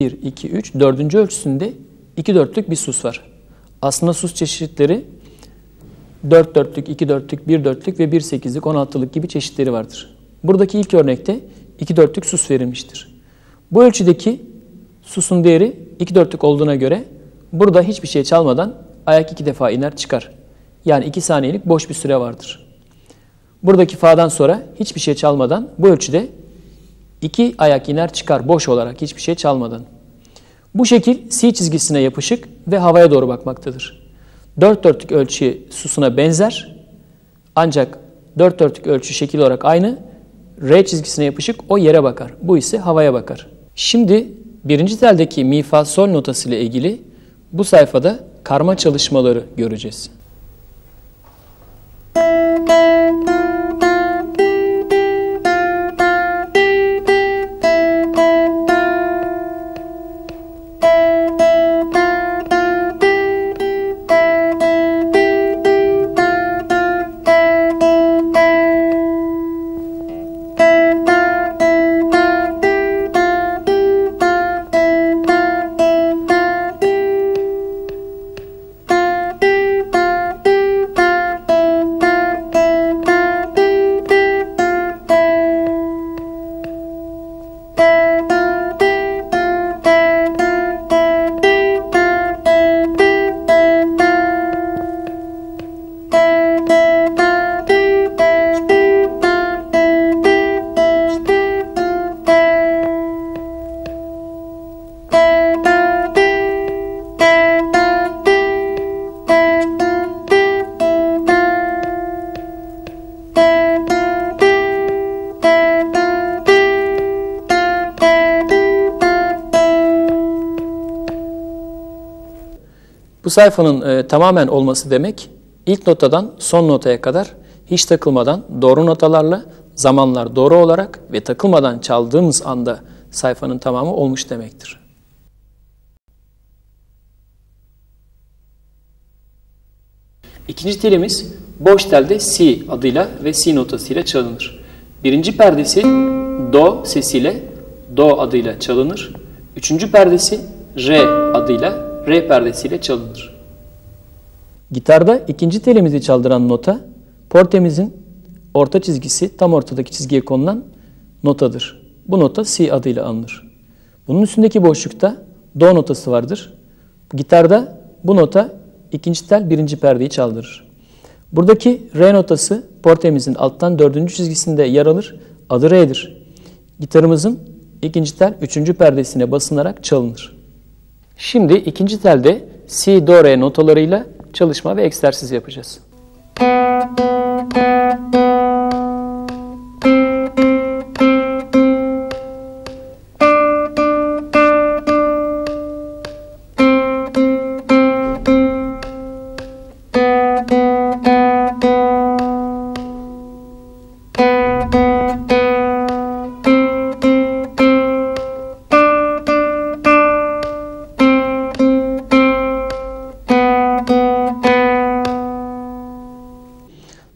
1, 2, 3, dördüncü ölçüsünde 2 dörtlük bir sus var. Aslında sus çeşitleri 4 dörtlük, 2 dörtlük, 1 dörtlük ve 1 sekizlik, 16'lık gibi çeşitleri vardır. Buradaki ilk örnekte 2 dörtlük sus verilmiştir. Bu ölçüdeki susun değeri 2 dörtlük olduğuna göre burada hiçbir şey çalmadan ayak iki defa iner çıkar. Yani 2 saniyelik boş bir süre vardır. Buradaki fa'dan sonra hiçbir şey çalmadan bu ölçüde iki ayak iner çıkar boş olarak hiçbir şey çalmadan. Bu şekil C çizgisine yapışık ve havaya doğru bakmaktadır. Dört dörtlük ölçü susuna benzer ancak dört dörtlük ölçü şekil olarak aynı. R çizgisine yapışık o yere bakar. Bu ise havaya bakar. Şimdi birinci teldeki mi fa sol notası ile ilgili bu sayfada karma çalışmaları göreceğiz. Bu sayfanın e, tamamen olması demek ilk notadan son notaya kadar hiç takılmadan doğru notalarla zamanlar doğru olarak ve takılmadan çaldığımız anda sayfanın tamamı olmuş demektir. İkinci telimiz boş telde Si adıyla ve Si notasıyla çalınır. Birinci perdesi Do sesiyle Do adıyla çalınır. Üçüncü perdesi Re adıyla re perdesiyle çalınır. Gitarda ikinci telimizi çaldıran nota, portemizin orta çizgisi tam ortadaki çizgiye konulan notadır. Bu nota Si adıyla anılır. Bunun üstündeki boşlukta Do notası vardır. Gitarda bu nota ikinci tel birinci perdeyi çaldırır. Buradaki Re notası portemizin alttan dördüncü çizgisinde yer alır. Adı Re'dir. Gitarımızın ikinci tel üçüncü perdesine basılarak çalınır. Şimdi ikinci telde Si, Do, Re notalarıyla çalışma ve egzersiz yapacağız.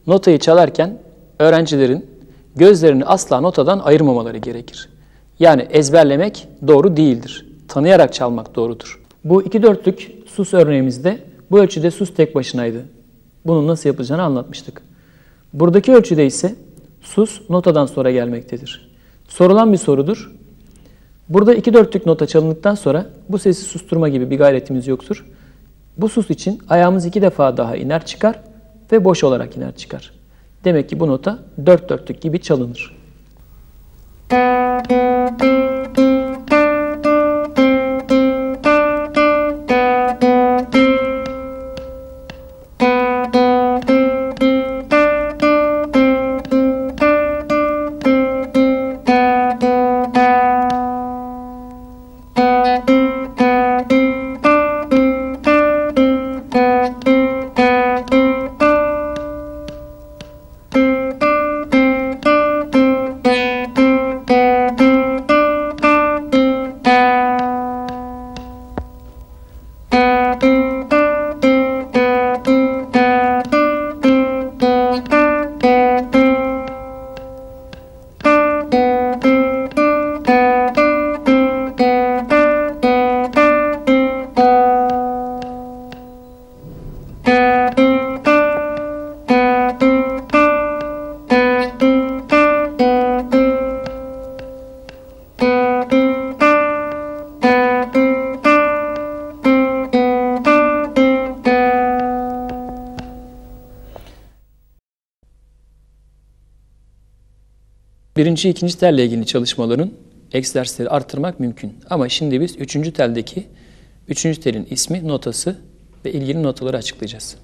Notayı çalarken öğrencilerin gözlerini asla notadan ayırmamaları gerekir. Yani ezberlemek doğru değildir. Tanıyarak çalmak doğrudur. Bu iki dörtlük sus örneğimizde bu ölçüde sus tek başınaydı. Bunu nasıl yapacağını anlatmıştık. Buradaki ölçüde ise sus notadan sonra gelmektedir. Sorulan bir sorudur. Burada iki dörtlük nota çalındıktan sonra bu sesi susturma gibi bir gayretimiz yoktur. Bu sus için ayağımız iki defa daha iner çıkar ve boş olarak iner çıkar. Demek ki bu nota dört dörtlük gibi çalınır. Birinci, ikinci telle ilgili çalışmaların egzersizleri arttırmak mümkün. Ama şimdi biz üçüncü teldeki üçüncü telin ismi, notası ve ilgili notaları açıklayacağız.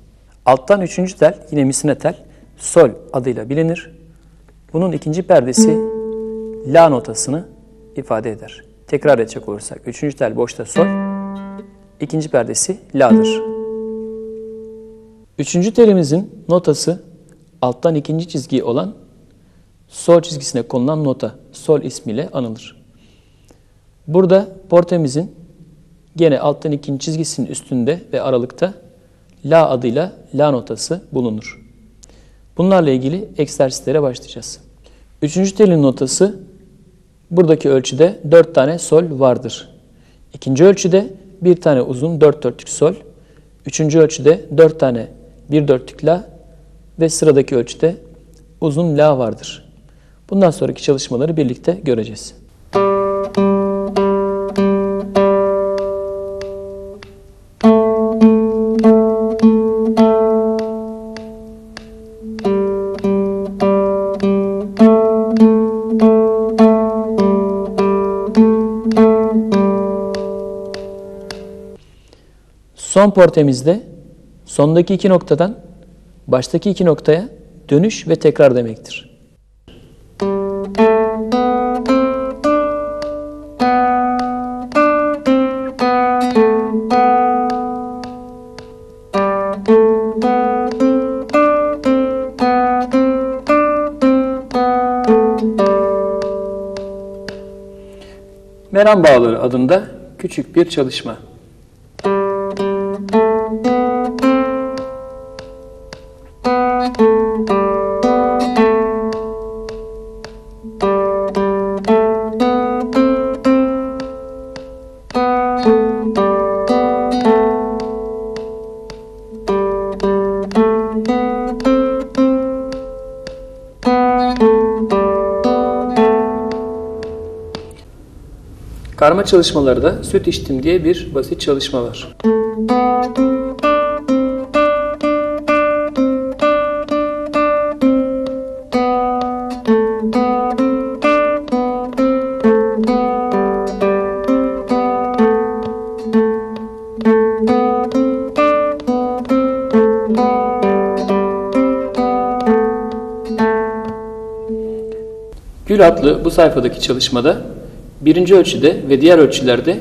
Alttan üçüncü tel yine misine tel, sol adıyla bilinir. Bunun ikinci perdesi la notasını ifade eder. Tekrar edecek olursak üçüncü tel boşta sol, ikinci perdesi la'dır. Üçüncü telimizin notası alttan ikinci çizgi olan sol çizgisine konulan nota, sol ismiyle anılır. Burada portemizin gene alttan ikinci çizgisinin üstünde ve aralıkta La adıyla La notası bulunur. Bunlarla ilgili egzersizlere başlayacağız. Üçüncü telin notası buradaki ölçüde dört tane sol vardır. İkinci ölçüde bir tane uzun dört dörtlük sol. Üçüncü ölçüde dört tane bir dörtlük La ve sıradaki ölçüde uzun La vardır. Bundan sonraki çalışmaları birlikte göreceğiz. Son portemizde sondaki iki noktadan baştaki iki noktaya dönüş ve tekrar demektir. Meram bağları adında küçük bir çalışma. Karma çalışmalarda süt içtim diye bir basit çalışma var. Gül adlı bu sayfadaki çalışmada birinci ölçüde ve diğer ölçülerde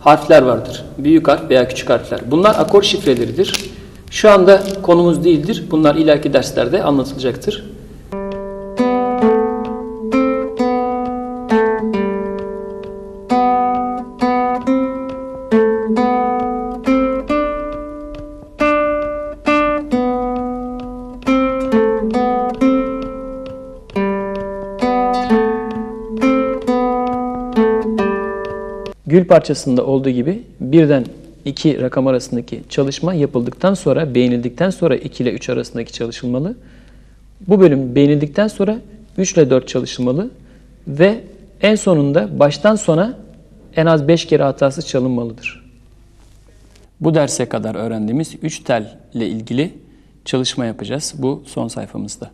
harfler vardır. Büyük harf veya küçük harfler. Bunlar akor şifreleridir. Şu anda konumuz değildir. Bunlar ileriki derslerde anlatılacaktır. Parçasında olduğu gibi birden iki rakam arasındaki çalışma yapıldıktan sonra, beğenildikten sonra 2 ile 3 arasındaki çalışılmalı. Bu bölüm beğenildikten sonra 3 ile 4 çalışılmalı ve en sonunda baştan sona en az 5 kere hatasız çalınmalıdır. Bu derse kadar öğrendiğimiz 3 tel ile ilgili çalışma yapacağız bu son sayfamızda.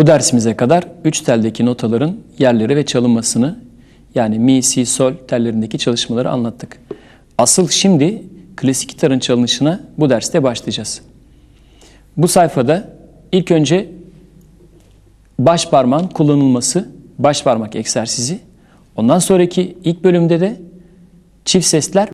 Bu dersimize kadar üç teldeki notaların yerleri ve çalınmasını yani mi, si, sol tellerindeki çalışmaları anlattık. Asıl şimdi klasik gitarın çalınışına bu derste başlayacağız. Bu sayfada ilk önce baş parmağın kullanılması, baş parmak egzersizi. Ondan sonraki ilk bölümde de çift sesler